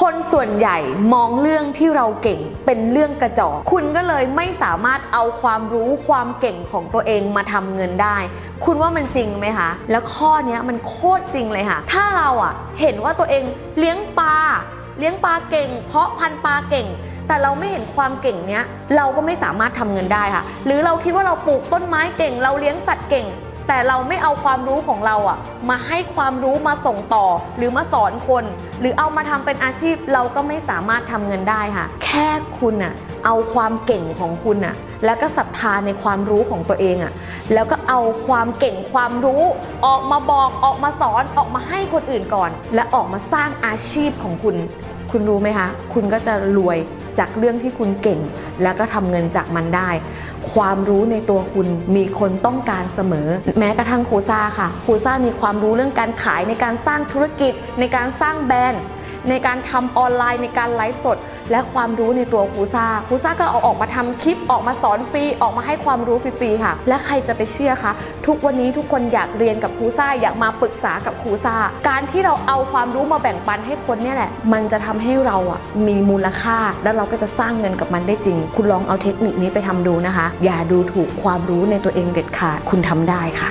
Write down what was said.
คนส่วนใหญ่มองเรื่องที่เราเก่งเป็นเรื่องกระจอกคุณก็เลยไม่สามารถเอาความรู้ความเก่งของตัวเองมาทำเงินได้ คุณว่ามันจริงไหมคะ แล้วข้อนี้มันโคตรจริงเลยค่ะ ถ้าเราอะเห็นว่าตัวเองเลี้ยงปลาเลี้ยงปลาเก่ง เพาะพันปลาเก่ง แต่เราไม่เห็นความเก่งเนี้ย เราก็ไม่สามารถทำเงินได้ค่ะ หรือเราคิดว่าเราปลูกต้นไม้เก่ง เราเลี้ยงสัตว์เก่ง แต่เราไม่เอาความรู้ของเราอะมาให้ความรู้มาส่งต่อ หรือมาสอนคน หรือเอามาทำเป็นอาชีพเราก็ไม่สามารถทำเงินได้ค่ะ แค่คุณอะเอาความเก่งของคุณอะแล้วก็ศรัทธาในความรู้ของตัวเองอะแล้วก็เอาความเก่งความรู้ออกมาบอกออกมาสอนออกมาให้คนอื่นก่อน และออกมาสร้างอาชีพของคุณ คุณรู้ไหมคะ คุณก็จะรวย จากเรื่องที่คุณเก่ง แล้วก็ทำเงินจากมันได้ ความรู้ในตัวคุณมีคนต้องการเสมอ แม้กระทั่งครูซ่าค่ะครูซ่ามีความรู้เรื่องการขายในการสร้างธุรกิจในการสร้างแบรนด์ ในการทำออนไลน์ในการไลฟ์สด และความรู้ในตัวครูซ่าครูซ่าก็เอาออกมาทำคลิปออกมาสอนฟรีออกมาให้ความรู้ฟรีๆค่ะ และใครจะไปเชื่อคะทุกวันนี้ทุกคนอยากเรียนกับครูซ่าอยากมาปรึกษากับครูซ่า การที่เราเอาความรู้มาแบ่งปันให้คนเนี่ยแหละ มันจะทำให้เราอะมีมูลค่า แล้วเราก็จะสร้างเงินกับมันได้จริง คุณลองเอาเทคนิคนี้ไปทำดูนะคะ อย่าดูถูกความรู้ในตัวเองเด็ดขาดคุณทำได้ค่ะ